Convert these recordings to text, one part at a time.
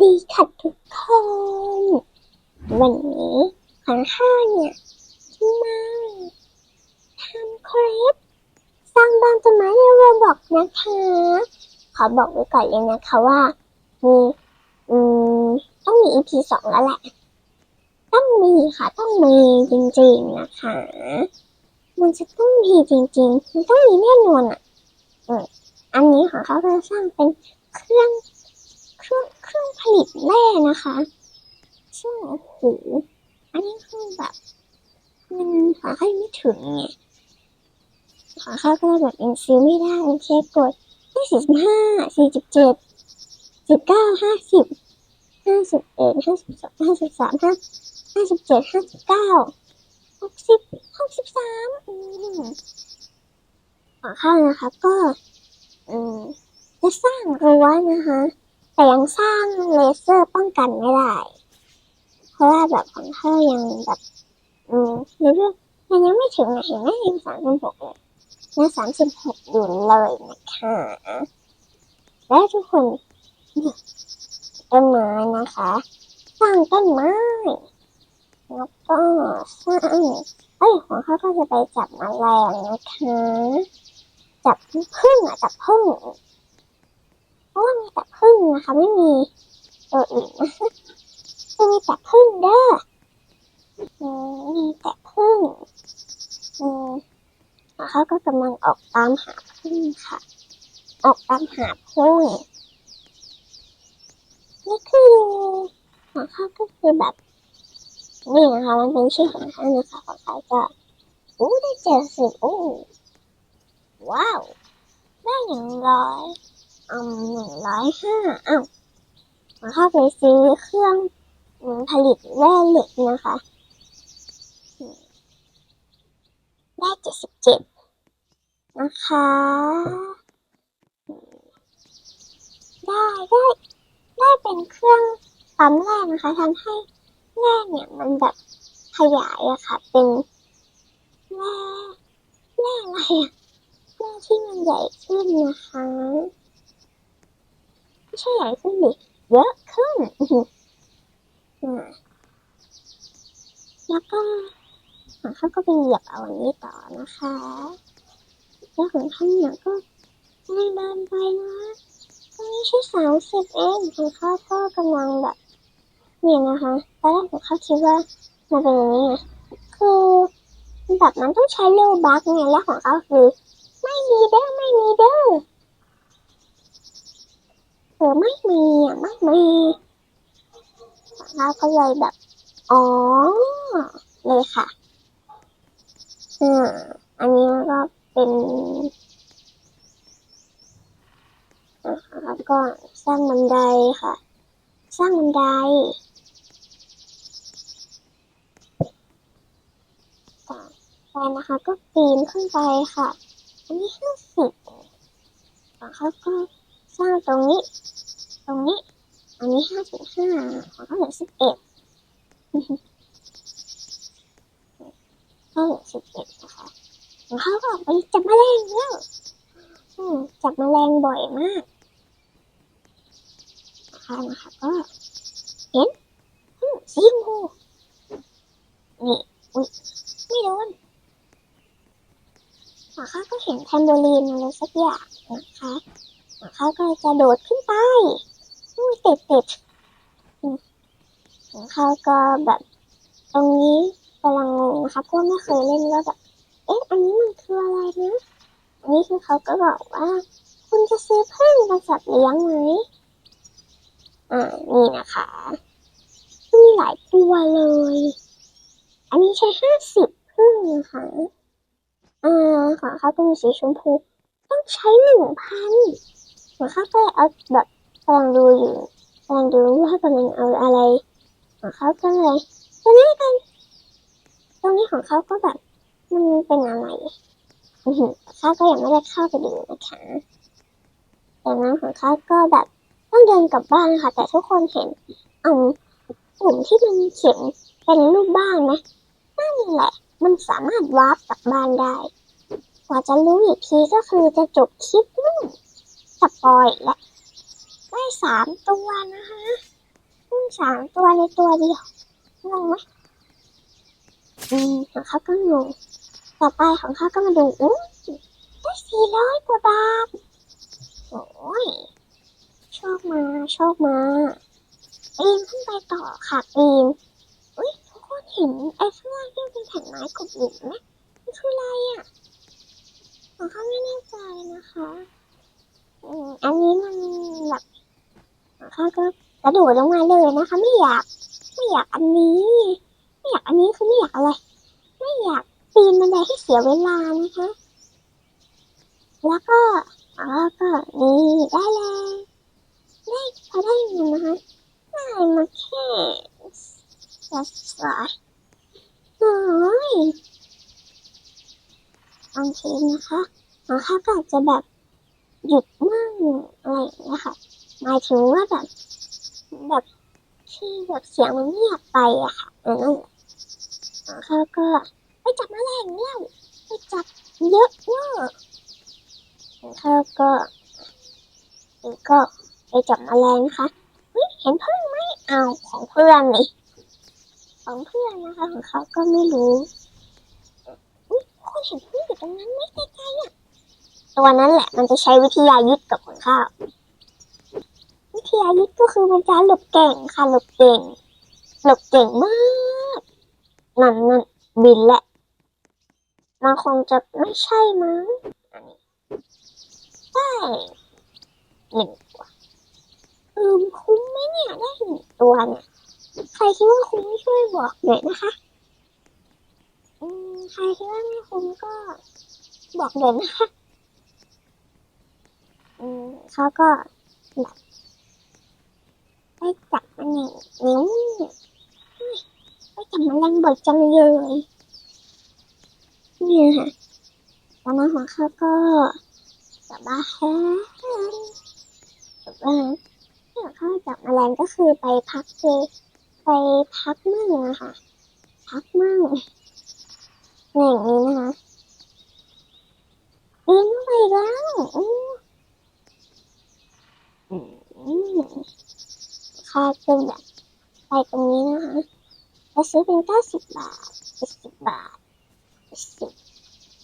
ดีค่ะทุกคน วันนี้ของข้าเนี่ยจะมาทำคลิปสร้างบ้านต้นไม้ในโรบอกนะคะ ขอบอกไว้ก่อนเลยนะคะว่ามีอืมต้องมี EP สองแล้วแหละ ต้องมีค่ะ ต้องมีจริงๆนะคะ มันจะต้องมีจริงๆ มันต้องมีแน่นอนอะอืมอันนี้ของเขาจะสร้างเป็นเครื่อง เครื่องเครื่องผลิตแร่นะคะซึ่งโอ้โหอันนี้คือแบบมันหาให้ไม่ถึงไงขอเข้าก็แบบยังซื้อไม่ได้โอเคกดได้สี่สิบห้าสี่สิบเจ็ดสิบเก้าห้าสิบห้าสิบเอ็ดห้าสิบสองห้าสิบสามห้าห้าสิบเจ็ดห้าสิบเก้าหกสิบหกสิบสามอืมขอเข้านะคะก็ อืมจะสร้างรั้วนะคะ แต่ยังสร้างเลเซอร์ป้องกันไม่ได้ เพราะว่าแบบของเธอยังแบบอืมในเรื่องมันยังไม่ถึงอะเห็นไหมยังสามสิบหกเลยยังสามสิบหกอยู่เลยนะคะและทุกคนต้นไม้นะคะ สร้างต้นไม้แล้วก็สร้างเอ้ยของเขาก็จะไปจับแมลงนะคะ จับพึ่งอะจับพึ่ง เพราะว่ามีแต่พึ่งนะคะไม่มีตัวอื่นนะจะมีแต่พึ่งเด้อมีแต่พึ่งอืมแล้วเขาก็กำลังออกตามหาพึ่งค่ะ ออกตามหาพึ่งนี่คือของเขาก็คือแบบนี่นะคะมันเป็นชื่อของเขานะคะของเขาจะอู้ได้เจ็ดสิอู้ว้าวได้หนึ่งร้อย อืมหนึ่งร้อยห้าอ้าวมาเข้าไปซื้อเครื่องผลิตแร่เหล็กนะคะอืมได้เจ็ดสิบเจ็ดนะคะ ได้ได้ได้เป็นเครื่องปั๊มแร่นะคะทำให้แร่เนี่ยมันแบบขยายอะค่ะ เป็นแร่แร่อะไรอะแร่ที่มันใหญ่ขึ้นนะคะ ไม่ใช่ใหญ่ขึ้นดิเยอะขึ้นอืมแล้วก็ของเขาก็ไปเหยียบเอาอันนี้ต่อนะคะแล้วของท่านเนี่ยก็ไม่เดินไปนะตรงนี้ใช่สามสิบเองของเขาก็กำลังแบบเนี่ยนะคะตอนแรกผมเขาคิดว่ามันเป็นอย่างนี้ไงคือแบบมันต้องใช้โลบักไงแล้วของเขาคือไม่มีเด้อไม่มีเด้อ เออไม่มีอะไม่มีเราก็เลยแบบ อ๋อ เลยค่ะอ่าอันนี้ก็เป็นแล้วก็สร้างบันไดค่ะ สร้างบันไดต่อไปนะคะก็ปีนขึ้นไปค่ะ อันนี้ห้าสิบแล้วเขาก็ สร้างตรงนี้ ตรงนี้ อันนี้ห้าจุดห้าของเขาเหลือสิบเอ็ดเขาเหลือสิบเอ็ดนะคะของเขาก็ไปจับแมลงแล้วจับแมลงบ่อยมากนะคะนะคะก็เห็นสีชมพูนี่อุ้ยไม่โดนนะคะก็เห็นแทมโบลีนอะไรสักอย่างนะคะ นะคะก็จะโดดขึ้นไปอุ้ยติดติดเขาก็แบบตรงนี้กำลังงงนะคะเพราะไม่เคยเล่นว่าแบบเอ๊ะอันนี้มันคืออะไรนะอันนี้คือเขาก็บอกว่า คุณจะซื้อเพึ่งมาจัดเลี้ยงไหมอ่านี่นะคะมีหลายตัวเลย อันนี้ใช้ห้าสิบพึ่งนะคะอ่าของเขาเป็นสีชมพูต้องใช้หนึ่งพัน ขอเขาก็เอาแบบกำลังดูอยู่กำลังดูว่ากำลังเอาอะไรของเขาก็เลยตัวนี้กันตรงนี้ของเขาก็แบบมันเป็นอะไรเขาก็ยังไม่ได้เข้าไปดูนะคะแต่น้องของเขาก็แบบต้องเดินกลับบ้านค่ะ แต่ทุกคนเห็นเอาปุ่มที่มันเขียนเป็นรูปบ้านนะนั่นแหละ มันสามารถวาร์ปกลับบ้านได้ กว่าจะรู้อีกทีก็คือจะจบคลิปนู่น สปอยและได้สามตัวนะคะสามตัวในตัวเดียวงงไหมอืมของเขาก็งงต่อไปของเขาก็มาดูอู้ได้สี่ร้อยกว่าบาทโอ้ยโชคมาโชคมาปีนขึ้นไปต่อค่ะปีนอุ้ยทุกคนเห็นไอ้ข้างล่างที่เป็นแผ่นไม้กบหลุมไหมมันคืออะไรอะของเขาไม่แน่ใจนะคะ อืมอันนี้มันแบบของเขาก็กระโดดลงมาเลยนะคะ ไม่อยากไม่อยากอันนี้ ไม่อยากอันนี้คือไม่อยากอะไร ไม่อยากปีนบันไดให้เสียเวลานะคะ แล้วก็อ๋อก็นี่ได้เลยได้พอได้เงินนะคะได้มาแค่สักสายโอ้ยบางทีนะคะขอเขาก็อาจจะแบบ หยุดมั่งอะไรอย่างเงี้ยค่ะหมายถึงว่าแบบแบบที่แบบเสียงมันเงียบไปอะค่ะออนั่นของเขาก็ไปจับแมลงแล้วไปจับเยอะเนอะเขาก็ก็ไปจับแมลงนะคะเฮ้ยเห็นเพึ่งไหมเอาของเพื่อนนี่ของเพื่อนนะคะของเขาก็ไม่รู้อุ๊ยคุณเห็นเพึ่งอยู่ตรงนั้นไหมไกลๆอะ ตัวนั้นแหละมันจะใช้วิทยายุทธกับของข้าว วิทยายุทธก็คือมันจะหลบเก่งค่ะหลบเก่ง หลบเก่งมาก นั่นนั่นบินแหละมันคงจะไม่ใช่มั้งได้หนึ่งตัวเออคุ้มไหมเนี่ยได้หนึ่งตัวเนี่ยใครคิดว่าคุ้มช่วยบอกหน่อยนะคะอืมใครคิดว่าไม่คุ้มก็บอกหน่อยนะคะ เขาก็แบบไปจับมันอย่างนิ้วเฮ้ยไปจับมันแรงบ่อยจังเลยเนี่ยค่ะตอนนั้นของเขาก็กลับบ้านกลับบ้าที่เขาจับแมลงก็คือไปพักเจไปพักมั่งนะคะพักมั่งอย่างนี้นะคะปีนไปแล้วอู้อืม ค่าเป็นแบบไปตรงนี้นะคะไปซื้อเป็นเก้าสิบบาทเจ็ดสิบบาทเจ็ดสิบ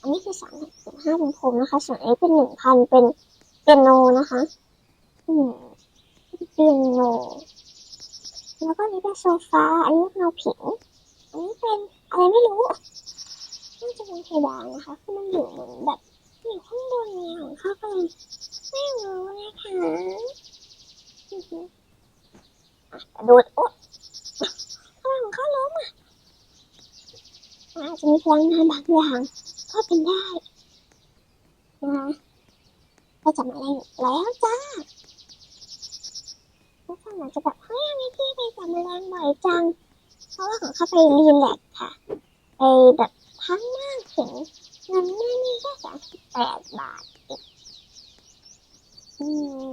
อันนี้คือสามสิบห้าเป็นผมนะคะ ส่วนอันนี้เป็นหนึ่งพันเป็นเปียโนนะคะอืมเปียโนแล้วก็นี้เป็นโซฟา อันนี้เป็นเงาผิง อันนี้เป็นอะไรไม่รู้ น่าจะเป็นเพดานนะคะคือมันอยู่เหมือนแบบอยู่ข้างบนเนี่ยของเขาก็เลยไม่รู้นะคะ ดดโอ๊ะทำไมของเขาล้มอะอาจจะมีพลังงานบางอย่างก็เป็นได้นะคะไปจับแมลงแล้วจ้าทุกคนอาจจะแบบเฮ้ยอันนี้พี่ไปจับแมลงบ่อยจัง เพราะว่าของเขาไปรีแลกซ์ค่ะไปแบบพักมากถึงเงินแม่นี่แค่สามสิบแปดบาทองอื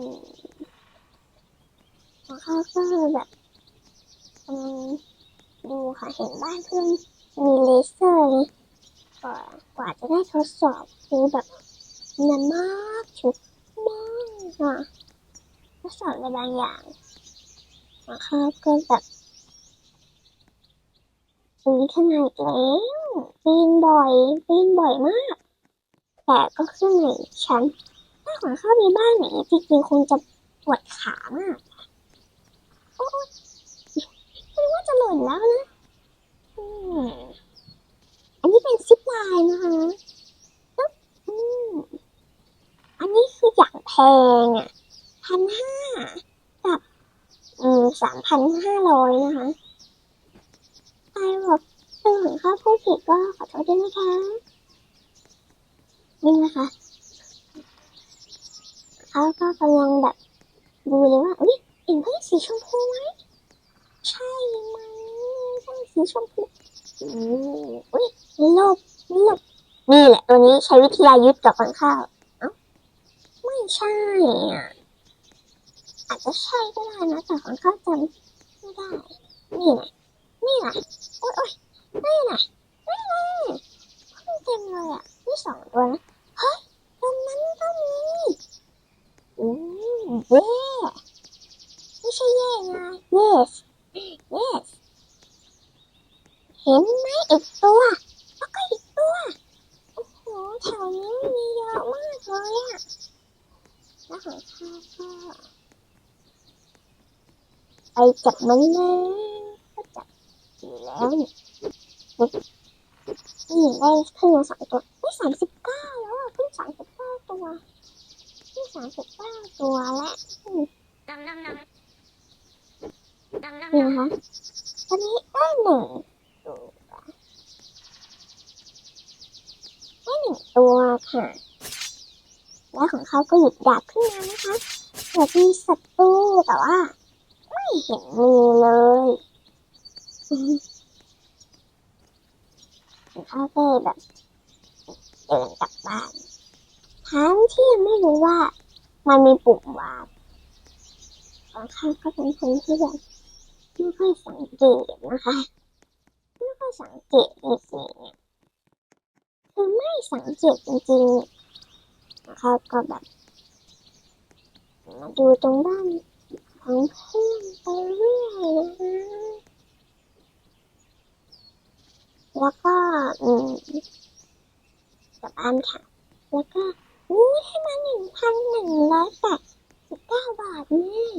ม ของเขาก็แบบดูค่ะเห็นบ้านเพื่อนมีเลเซอร์นี่กว่ากว่าจะได้ทดสอบคือแบบนานมากชุดมากค่ะทดสอบในบางอย่างนะคะก็แบบปีขนาอีกแล้วปีนบ่อยปีนบ่อยมาก แต่ก็ขึ้นในชั้นถ้าของเข้าในบ้านอย่างนี้จริงๆคงจะปวดขามาก โอ้ยไม่ว่าจะหล่นแล้วนะอืมอันนี้เป็นซิปไลน์นะคะปึ๊บอืมอันนี้คืออย่างแพงอะพันห้ากับอืมสามพันห้าร้อยนะคะใครบอกเป็นของข้าผู้ผิดก็ขอโทษด้วยนะคะนี่นะคะเขาก็กำลังแบบดูเลยว่าอุ้ย เห็นเพื่อนสีชมพูไหมใช่ไหมใช่สีชมพูอืมอุ้ยโลบโลบนี่แหละตัวนี้ใช้วิทยายุทธกับฟังข้าวเอ้าไม่ใช่อะอาจจะใช่ก็ได้นะแต่ฟังข้าวจำไม่ได้ นี่แหละนี่แหละโอ๊ยโอ๊ยนี่แหละนี่แหละเพิ่งเต็มเลยอะ นี่สองตัวนะ เฮ้ย ตรงนั้นก็มีอืมเย่ไม่ใช่เย่นะ yes yes เห็นไหมอีกตัวแล้วก็อีกตัว โอ้โหแถวนี้มีเยอะมากเลยอะแล้วของข้าก็ไปจับ มันเลยก็จับอยู่แล้วนี่ปึ๊บนี่ได้ขึ้นมาสองตัวนี่สามสิบเก้าแล้วอะขึ้นสามสิบเก้าตัวนี่สามสิบเก้าตัวแล้ว Nom nom nom. Nom nom นี่นะคะตอนนี้ได้หนึ่งตัวได้หนึ่งตัวค่ะแล้วของเขาก็หยุดดาบขึ้นมานะคะเกิดมีศัตรูแต่ว่า เห็นมีเลยของเขาก็เลยแบบเดินกลับบ้านทั้งที่ยังไม่รู้ว่ามันมีปุ่มวาร์ปของเขาก็เป็นคนที่แบบไม่ค่อยสังเกตนะคะไม่ค่อยสังเกตจริงๆเนี่ยคือไม่สังเกตจริงๆนะคะก็แบบมาดูตรงบ้าน ของเพื่อนไปเรื่อยนะคะแล้วก็อืมกับอันค่ะ แล้วก็อู้ให้มาหนึ่งพันหนึ่งร้อยแปดสิบเก้าบาทเนี่ย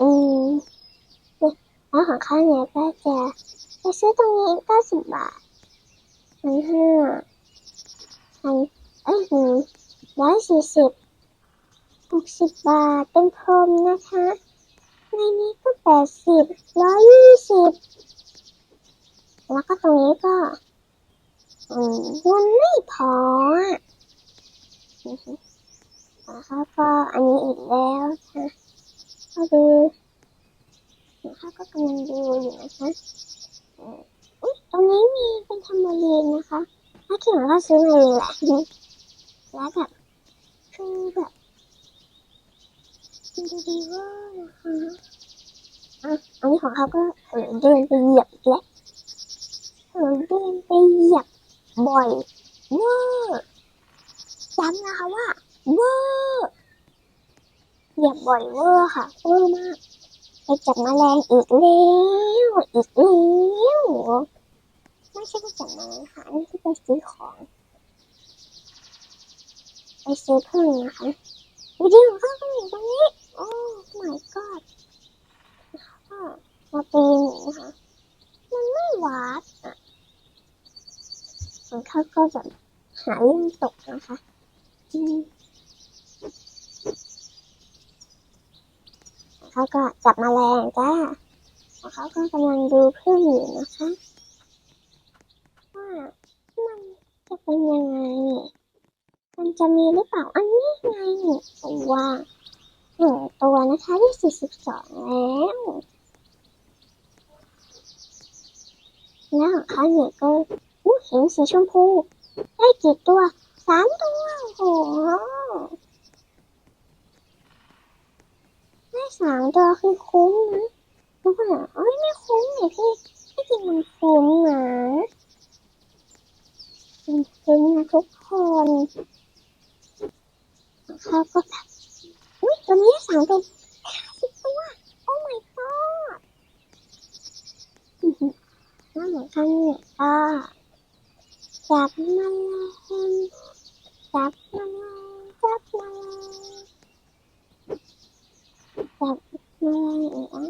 อืมแล้วของข้าวเนี่ยก็จะไปซื้อตรงนี้เก้าสิบบาทพันห้าพันเอ้ยร้อยสี่สิบหกสิ บาทเป็นพรมนะคะ ในนี้ก็แปดสิบร้อยยี่สิบแล้วก็ตรงนี้ก็อืมมันไม่พอแล้วก็อันนี้อีกแล้วค่ะก็ดูข้าก็กำลังดูอยู่นะคะอืมอุ๊ยตรงนี้มีเป็นทำโมลีนนะคะถ้าเขียนว่าซื้อมาเองแหละแล้วแบบคือแบบ ดูดีว่านะคะอันนี้ของเขาก็เผลอเดินไปเหยียบอีกแล้วเผลอเดินไปเหยียบบ่อยเวอร์ย้ำนะคะว่าเวอร์เหยียบบ่อยเวอร์ค่ะเวอร์มากไปจับแมลงอีกแล้วอีกแล้วไม่ใช่ไปจับแมลงค่ะนี่คือไปซื้อของไปซื้อพึ่งนะคะวิดีขอเขาก็อยู่ตรงนี้ อ้ my god ก็มาปีนนะคะ มันไม่วาดอะของเขาก็แบบหาเรื่องตกนะคะอืมเขาก็จับมาแมลงจ้าแล้วเขาก็กำลังดูพึ่งอยู่นะคะว่ามันจะเป็นยังไง มันจะมีหรือเปล่า อันนี้ไงตัว หนึ่งตัวนะคะที่สี่สิบสองแล้วแล้วของเขาเนี่ยก็อู้เห็นสีชมพูได้กี่ตัวสามตัวโอ้โหได้สามตัวคือคุ้มนะทุกคนอะเอ้ยไม่คุ้มเลยพี่พี่กินมันคุ้มนะมันคุ้มนะทุกคนเขาก็แบบ ตัวนี้สามตัวห้าสิบตัว โอ้ my god อื้อหือแล้วเหมือนกันเนี่ยก็จับมันเลยจับมันเลยจับมันเลยจับมันเลยอีกอะ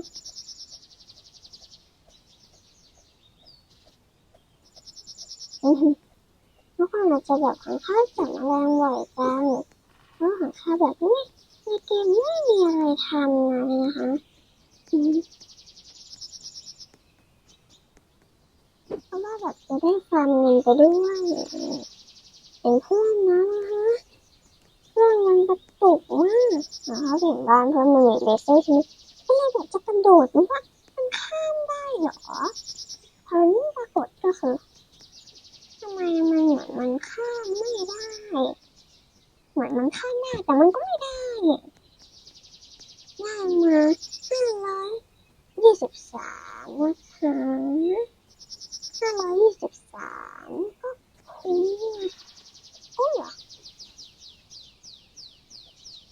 อือหือทุกคนอาจจะแบบของข้าวจับแมลงบ่อยจังเพราะของข้าวแบบนี้ ในเกมไม่มีอะไรทำไงนะคะเพราะว่าแบบจะได้ฟาร์มเงินไปด้วยเป็นเพื่อนนะนะคะเรื่องมันกระตุกมากนะคะเห็นบ้านเพื่อนมันมีเลเซอร์ใช่ไหมก็เลยแบบจะกระโดดมันว่ามันข้ามได้เหรอผลปรากฏก็คือทำไมมันเหมือนมันข้ามไม่ได้ เหมือนมันข้ามได้แต่มันก็ไม่ได้ มาห้าร้อยยี่สิบสามนะคะห้าร้อยยี่สิบสามก็คุ้มโอ้มเหรอ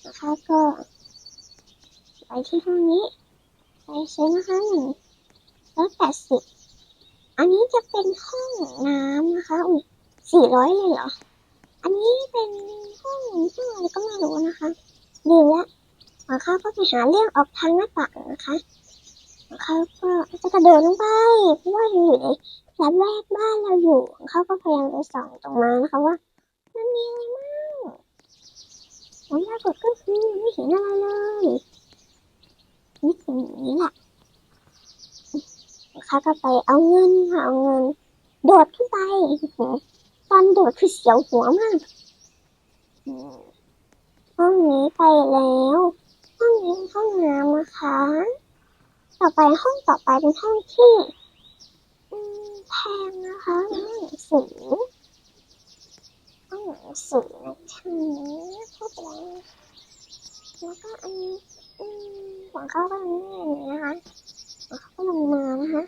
นะคะก็ไปที่ห้องนี้ไปเช็คนะคะหนึ่งร้อยแปดสิบอันนี้จะเป็นห้องน้ำนะคะ อุ้ยสี่ร้อยเลยเหรอ อันนี้เป็นห้องห้องอะไรก็ไม่รู้นะคะ ดีแล้ว เขาก็ไปหาเรื่องออกทางหน้าต่างนะคะเขาก็จะกระโดดลงไปเพราะว่าอยู่ในรับแรกบ้านเราอยู่เขาก็พยายามจะส่องตรงมานะคะว่ามันมีอะไรมั่งผลปรากฏก็คือไม่เห็นอะไรเลยนี่เป็นอย่างนี้แหละเขาก็ไปเอาเงินค่ะเอาเงิน โดดขึ้นไป ตอนโดดคือเสียวหัวมากอืมห้องนี้ไปแล้ว ห้องนี้ห้องน้ำนะคะ ต่อไปห้องต่อไปเป็นห้องที่แพงนะคะห้องหนังสือห้องหนังสือนะคะพูดแล้วแล้วก็อันนี้อืมของเขาก็ยังไม่อย่างนี้นะคะของเขาก็ลงมานะคะ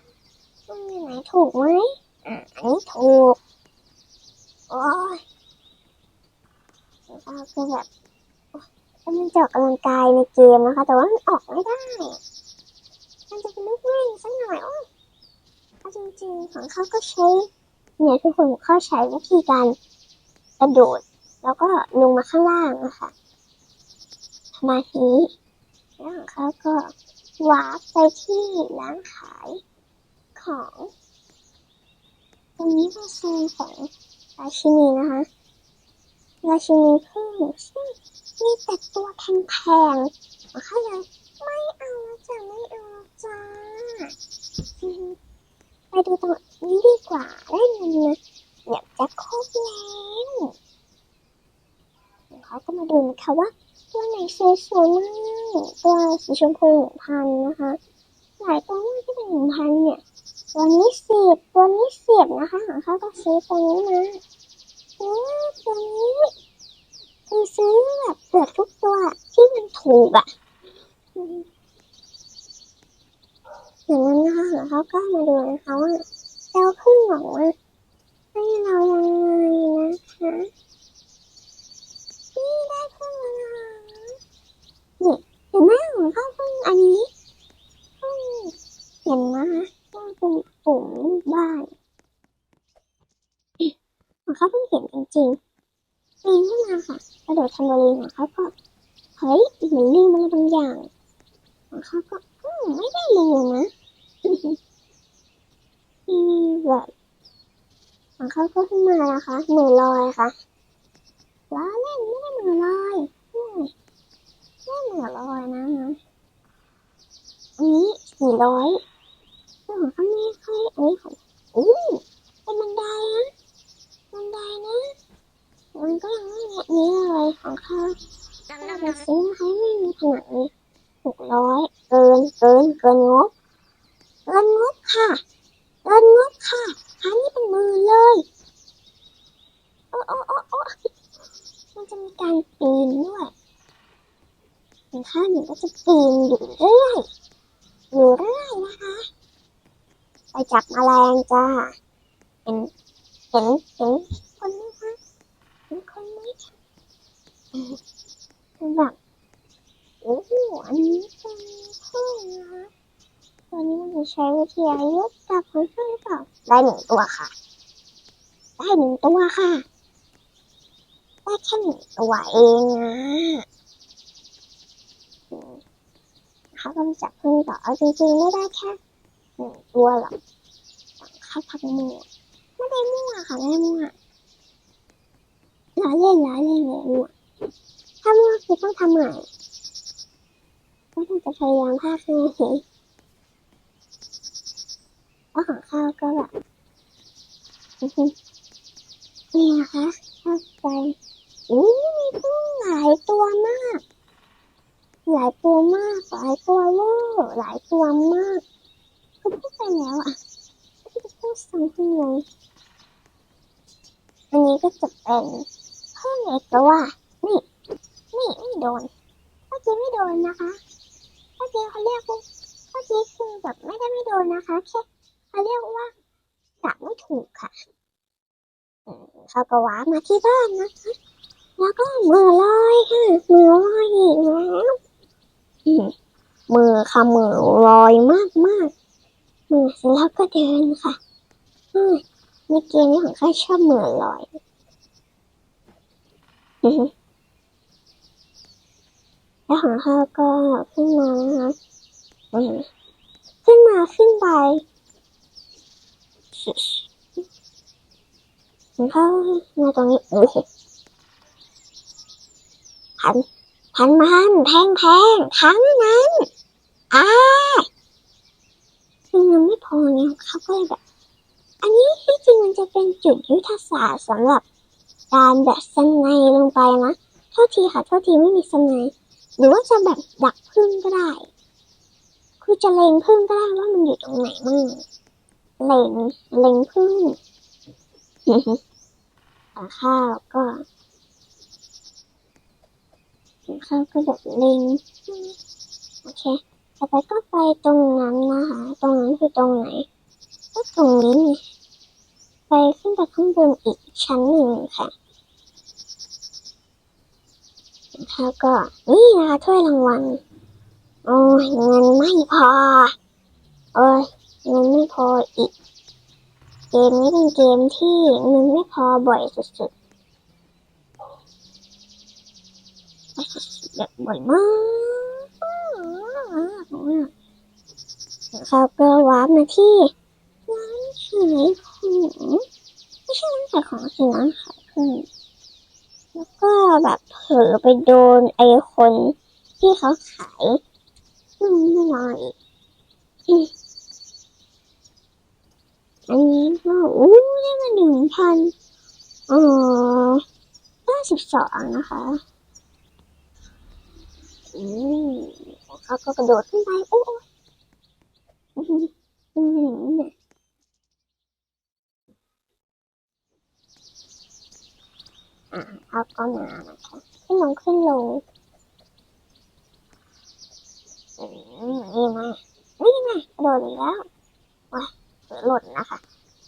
ห้องไหนถูกไหมอะอันนี้ถูกโอ้ยแล้วก็คือแบบ โอ๊ยมันจะออกกำลังกายในเกมนะคะ แต่ว่ามันออกไม่ได้ มันจะเป็นลูกวิ่งสักหน่อยโอ้ยเอาจริงๆของเขาก็ใช้เนี่ยทุกคนเขาใช้วิธีการกระโดด แล้วก็ลงมาข้างล่างนะคะสมาธิแล้วของเขาก็วาร์ปไปที่ร้านขายของตรงนี้เป็นโซนของราชินีนะคะราชินีพึ่งซึ่ง มีแต่ตัวแพงๆของเขาเลยไม่เอาจ้ะไม่เอาจ้าไปดูตรงนี้ดีกว่าได้เงินนะเดี๋ยวจะครบแล้วเขาก็มาดูนะคะว่าตัวไหนสวยๆมากตัวสีชมพูหนึ่งพันนะคะ หลายตัวมากที่เป็นหนึ่งพันเนี่ยตัวนี้สิบตัวนี้สิบนะคะของเขาก็ซื้อตัวนี้มาเออตัวนี้ คือซื้อแบบเกือบทุกตัวที่มันถูกอะอย่างนั้นนะคะเขาก็มาดูนะคะว่าเราขึ้นหวังว่าให้เรายังไงนะคะนี่ได้ขึ้นแล้วนะนี่เห็นไหมของเขาเพิ่งอันนี้เพิ่งเห็นนะคะว่าเป็นปุ่มบ้านของเขาเพิ่งเห็นจริงๆ ปีนขึ้นมาค่ะกระโดดทำโมลีนของเขาก็เฮ้ยเหมือนลืมอะไรบางอย่างของเขาก็อืมไม่ได้ลืมนะอืมแบบของเขาก็ขึ้นมานะคะมือลอยค่ะล้อเล่นไม่ได้มือลอยไม่ได้มือลอยนะนะอันนี้สี่ร้อยแต่ของเขาไม่ค่อยอันนี้ของอู้เป็นบันไดนะบันไดนะ มันก็ยังไม่แบบนี้เลยของเขา Dum ถ้า dum ไป dum. ซื้อให้ไม่มีขนาดนี้หกร้อยเกินเกินเกินงบเกินงบค่ะเกินงบค่ะอันนี้เป็นมือเลยโอ้โอ้โอ้โอ้มันจะมีการปีนด้วยหนึ่งข้าหนึ่งก็จะปีนอยู่เรื่อยอยู่เรื่อยนะคะ ไปจับแมลงจ้าเห็นเห็นเห็น เห็นคนไหมคือแบบโอ้โหอันนี้เป็นพึ่งนะคะตอนนี้มันจะใช้วิธีอายุกับคนพึ่งหรือเปล่าได้หนึ่งตัวค่ะ ได้หนึ่งตัวค่ะ ได้แค่หนึ่งตัวเองนะเขาก็จับพึ่งต่อเอาจริงๆไม่ได้แค่หนึ่งตัวหรอกเขาทำมั่วไม่ได้มั่วค่ะไม่ได้มั่ว ล้อเล่นล้อเล่นเลยมั่วถ้ามั่วคือต้องทำใหม่ก็จะพยายามพากให้เห็นแล้วของข้าวก็แบบนี่นะคะข้าวไปอู้มีพึ่งหลายตัวมาก หลายตัวมาก หลายตัวเวอร์หลายตัวมากคือพูดไปแล้วอะไม่ได้พูดซ้ำทีเลยอันนี้ก็จะเป็น ห้องตัว นี่ นี่ไม่โดนเมื่อกี้ไม่โดนนะคะเมื่อกี้เขาเรียกว่าเมื่อกี้คือแบบไม่ได้ไม่โดนนะคะแค่เขาเรียกว่ากะไม่ถูกค่ะเขาก็ว้ามาที่บ้านนะคะแล้วก็มือลอยค่ะมือลอยอีกแล้วมือค่ะมือลอยมากมากมือแล้วก็เดินค่ะอืมในเกมนี้ของข้าชอบมือลอย แล้วของข้าก็ขึ้นมานะคะอืมขึ้นมาขึ้นไปของข้ามาตรงนี้โอ้โหหันทันมันแพงแพงทั้งนั้นอ่าคือเงินไม่พอไงเขาก็เลยแบบ อันนี้ที่จริงมันจะเป็นจุดยุทธศาสตร์สำหรับ การแบบสไนลงไปนะโทษทีค่ะโทษทีไม่มีสไนหรือว่าจะแบบดักพึ่งก็ได้ คือจะเล็งพึ่งก็ได้ว่ามันอยู่ตรงไหนมั่งเล็งเล็งพึ่งข้าวก็เขาก็แบบเล็งโอเคต่อไปก็ไปตรงนั้นนะคะตรงนั้นคือตรงไหน ก็ตรงนี้ไปขึ้นไปข้างบนอีกชั้นหนึ่งค่ะ แล้วก็นี่นะคะถ้วยรางวัลโอ้ยเงินไม่พอ โอ้ยเงินไม่พออีก เกมนี้เป็นเกมที่เงินไม่พอบ่อยสุดๆแบบบ่อยมากเขาก็ว้ามาที่ร้านขายของไม่ใช่ร้านขายของสิร้านขายเครื่อง แล้วก็แบบเผลอไปโดนไอ้คนที่เขาขายนู่นนี่นอีกอืมอันนี้ก็อู้ได้มาหนึ่งพันเออห้าสิบสองนะคะอืมเขาก็กระโดดขึ้นไปโอ้ยอืมอืม อะเขาก็มานะคะขึ้นลงขึ้นลงอืมนี่มานี่ไงกระโดดอีกแล้วว้าเผลอหล่นนะคะ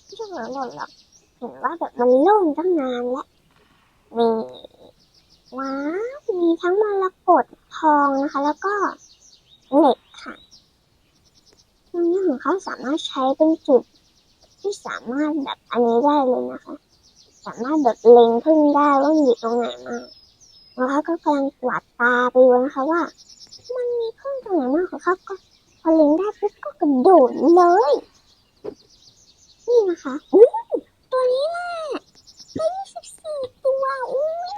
ไม่ใช่เผลอหล่นหรอกเห็นว่าแบบมันล่งตั้งนานแล้วนี่ว้าวมีทั้งมรกตทองนะคะ แล้วก็เหล็กค่ะตรงนี้ของเขาสามารถใช้เป็นจุดที่สามารถแบบอันนี้ได้เลยนะคะ สามารถแบบเล็งพึ่งได้ว่ามันอยู่ตรงไหนมากแล้วเขาก็กำลังกวาดตาไปดูนะคะว่า มันมีพึ่งตรงไหนมากของเขาก็พอเล็งได้ปุ๊บก็กระโดดเลย นี่นะคะอุ้ยตัวนี้แหละเป็นสิบสี่ตัวอุ้ย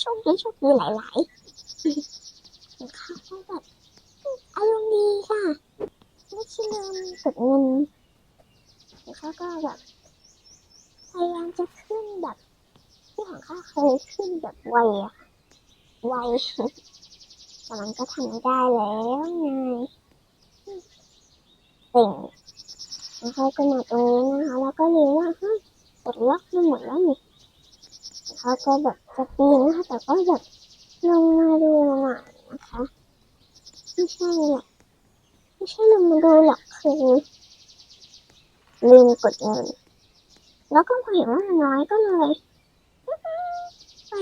โชคดีโชคดีหลายๆเขาก็แบบอารมณ์ดีค่ะไม่ใช่เงินกดเงินเขาก็แบบ พยายามจะขึ้นแบบที่ของข้าเคยขึ้นแบบไวอะไวแต่มันก็ทำไม่ได้แล้วไงเก่งแล้วเขาก็มาตรงนี้นะคะแล้วก็รียนว่าฮ้ยกดล็อกมาหมดแล้วนี่เขาก็แบบจะปีนนะคะแต่ก็แบบลงมาดูหน่อยนะคะไม่ใช่หรอกไม่ใช่ลงมาดูหรอกคือลืมกดเงิน แล้วก็เห็นว่าน้อยก็เลยไป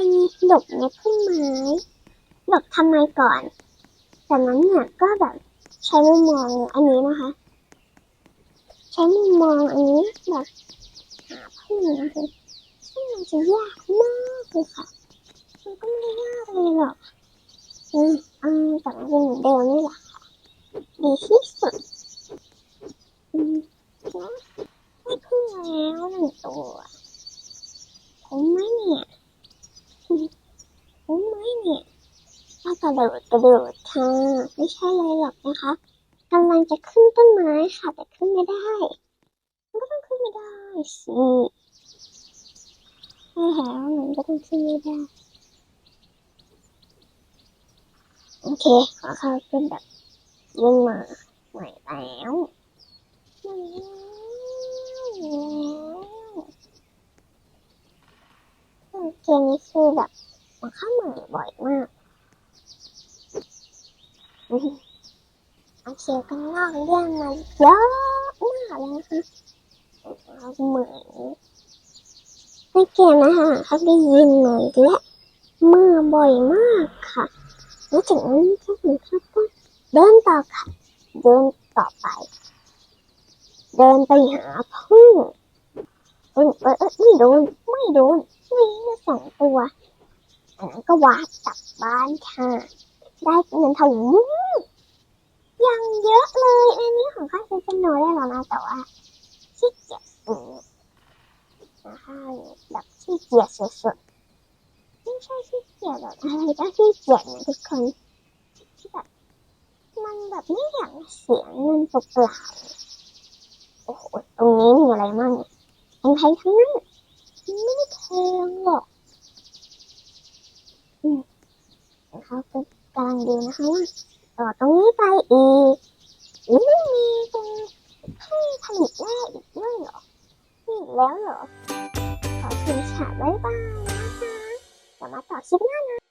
หลบในพุ่มไม้หลบทำไมก่อนจากนั้นเนี่ยก็แบบใช้มุมมองอันนี้นะคะ ใช้มุมมองอันนี้แบบหาพึ่งนะคะซึ่งมันจะยากมากเลยค่ะมันก็ไม่ได้ยากเลยหรอกอืมอืมแต่มันเป็นเหมือนเดิมนี่แหละค่ะดีที่สุดอืมนะ ได้พึ่งแล้วหนึ่งตัว ผมไหมเนี่ยอืมผมไหมเนี่ยถ้ากระโดดกระโดดค่ะไม่ใช่เลยหรอกนะคะกำลังจะขึ้นต้นไม้ค่ะ แต่ขึ้นไม่ได้ มันก็ต้องขึ้นไม่ได้สิใช่แล้วมันก็ต้องขึ้นไม่ได้ โอเค ขอเข้าขึ้นแบบลงมาใหม่แล้ว แล้วเกมนี้คือแบบมาเข้าใหม่บ่อยมากเอาเชียร์กันนอกเรื่องมาเยอะมากเลยนะคะเอาเหมือนในเกมนะคะเขาได้ยินหน่อยและมือบ่อยมากค่ะแล้วจากนั้นก็เหมือนครับก็เดินต่อค่ะเดินต่อไป เดินไปหาพึ่งพึ่งเออไม่โดนไม่โดนนี่สองตัวก็วาดกลับบ้านค่ะ ได้เงินเทองยังเยอะเลย อันนี้ของข้าซื้อเป็นโนได้หรอนะแต่ว่าขี้เกียจซื้อนะคะแบบขี้เกียจสุดๆไม่ใช่ขี้เกียจแบบอะไรก็ขี้เกียจนะทุกคนที่แบบมันแบบไม่อยากเสียเงินเปล่าๆ โอ้โหตรงนี้มีอะไรมั่งเนี่ยแพงๆทั้งนั้นไม่ได้แพงหรอกเขาก็นกำลังดูนะคะว่าต่อตรงนี้ไปอีกนี่มีตรงให้ผลิตแร่อีกด้วยเหรอมีอีกแล้วเหรอขอชิมฉาบบ๊ายบายนะคะเดี๋ยวมาต่อคลิปหน้านะ